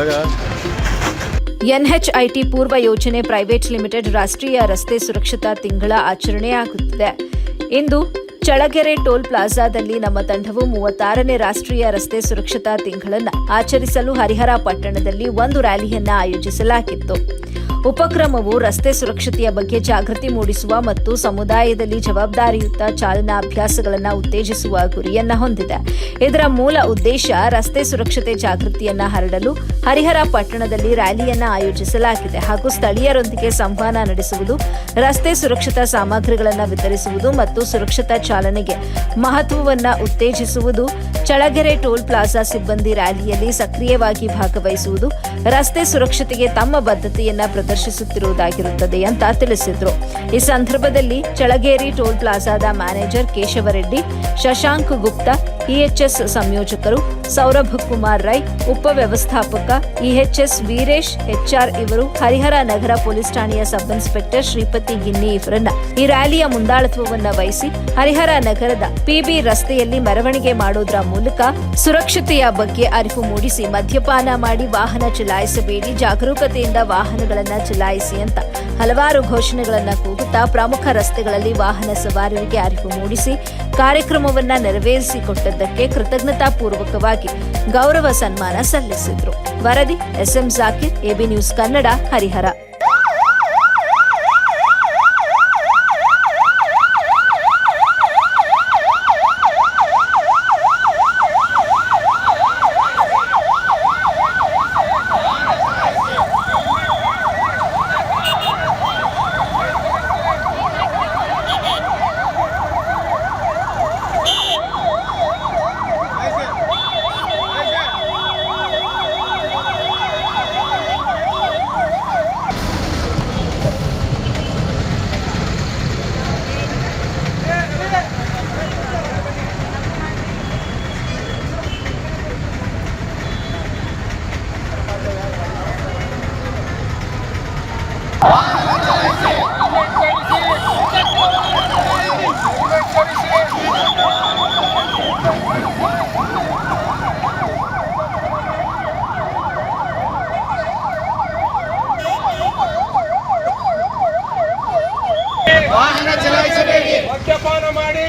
ಒಳಗ. ಎನ್ಎಚ್ಐಟಿ ಪೂರ್ವ ಯೋಜನೆ ಪ್ರೈವೇಟ್ ಲಿಮಿಟೆಡ್ ರಾಷ್ಟ್ರೀಯ ರಸ್ತೆ ಸುರಕ್ಷತಾ ತಿಂಗಳ ಆಚರಣೆಯಾಗುತ್ತಿದೆ ಇಂದು ಚಳಗೆರೆ ಟೋಲ್ ಪ್ಲಾಜಾದಲ್ಲಿ ನಮ್ಮ ತಂಡವು ಮೂವತ್ತಾರನೇ ರಾಷ್ಟ್ರೀಯ ರಸ್ತೆ ಸುರಕ್ಷತಾ ತಿಂಗಳನ್ನು ಆಚರಿಸಲು ಹರಿಹರ ಪಟ್ಟಣದಲ್ಲಿ ಒಂದು ರ್ಯಾಲಿಯನ್ನು ಆಯೋಜಿಸಲಾಗಿತ್ತು. ಉಪಕ್ರಮವು ರಸ್ತೆ ಸುರಕ್ಷತೆಯ ಬಗ್ಗೆ ಜಾಗೃತಿ ಮೂಡಿಸುವ ಮತ್ತು ಸಮುದಾಯದಲ್ಲಿ ಜವಾಬ್ದಾರಿಯುತ ಚಾಲನಾ ಅಭ್ಯಾಸಗಳನ್ನು ಉತ್ತೇಜಿಸುವ ಗುರಿಯನ್ನ ಹೊಂದಿದೆ. ಇದರ ಮೂಲ ಉದ್ದೇಶ ರಸ್ತೆ ಸುರಕ್ಷತೆ ಜಾಗೃತಿಯನ್ನ ಹರಡಲು, ಹರಿಹರ ಪಟ್ಟಣದಲ್ಲಿ ರ್ಯಾಲಿಯನ್ನ ಆಯೋಜಿಸಲಾಗಿದೆ ಹಾಗೂ ಸ್ಥಳೀಯರೊಂದಿಗೆ ಸಂವಹನ ನಡೆಸುವುದು, ರಸ್ತೆ ಸುರಕ್ಷತಾ ಸಾಮಗ್ರಿಗಳನ್ನು ವಿತರಿಸುವುದು ಮತ್ತು ಸುರಕ್ಷತಾ ಚಾಲನೆಗೆ ಮಹತ್ವವನ್ನ ಉತ್ತೇಜಿಸುವುದು ಚಳಗೆರೆ ಟೋಲ್ ಪ್ಲಾಜಾ ಸಿಬ್ಬಂದಿ ರ್ಯಾಲಿಯಲ್ಲಿ ಸಕ್ರಿಯವಾಗಿ ಭಾಗವಹಿಸುವುದು, ರಸ್ತೆ ಸುರಕ್ಷತೆಗೆ ತಮ್ಮ ಬದ್ಧತೆಯನ್ನ ಪ್ರದರ್ಶಿಸುತ್ತಿರುವುದಾಗಿರುತ್ತದೆ ಅಂತ ತಿಳಿಸಿದ್ರು. ಈ ಸಂದರ್ಭದಲ್ಲಿ ಚಳಗೇರಿ ಟೋಲ್ ಪ್ಲಾಜಾದ ಮ್ಯಾನೇಜರ್ ಕೇಶವರೆಡ್ಡಿ ಶಶಾಂಕ್ ಗುಪ್ತಾ ಇಎಚ್ಎಸ್ ಸಂಯೋಜಕರು ಸೌರಭ್ ಕುಮಾರ್ ರೈ, ಉಪ ವ್ಯವಸ್ಥಾಪಕ ಇಎಚ್ಎಸ್ ವೀರೇಶ್, ಎಚ್ಆರ್ ಇವರು, ಹರಿಹರ ನಗರ ಪೊಲೀಸ್ ಠಾಣೆಯ ಸಬ್ ಇನ್ಸ್ಪೆಕ್ಟರ್ ಶ್ರೀಪತಿ ಗಿನ್ನಿ ಇವರನ್ನ ಈ ರ್ಯಾಲಿಯ ಮುಂದಾಳತ್ವವನ್ನ ವಹಿಸಿ ಹರಿಹರ ನಗರದ ಪಿಬಿ ರಸ್ತೆಯಲ್ಲಿ ಮೆರವಣಿಗೆ ಮಾಡೋದ್ರ ಮೂಲಕ ಸುರಕ್ಷತೆಯ ಬಗ್ಗೆ ಅರಿವು ಮೂಡಿಸಿ ಮದ್ಯಪಾನ ಮಾಡಿ ವಾಹನ ಚಲಾಯಿಸಬೇಡಿ, ಜಾಗರೂಕತೆಯಿಂದ ವಾಹನಗಳನ್ನ ಚಲಾಯಿಸಿ ಅಂತ ಹಲವಾರು ಘೋಷಣೆಗಳನ್ನ ಕೂಗುತ್ತಾ ಪ್ರಮುಖ ರಸ್ತೆಗಳಲ್ಲಿ ವಾಹನ ಸವಾರರಿಗೆ ಅರಿವು ಮೂಡಿಸಿ ಕಾರ್ಯಕ್ರಮವನ್ನ ನೆರವೇರಿಸಿಕೊಟ್ಟದ್ದಕ್ಕೆ ಕೃತಜ್ಞತಾ ಪೂರ್ವಕವಾಗಿ ಗೌರವ ಸನ್ಮಾನ ಸಲ್ಲಿಸಿದ್ರು. ವರದಿ SM Zakir AB news Kannada Harihara ವಾಹನ ಮದ್ಯಪಾನ ಮಾಡಿ.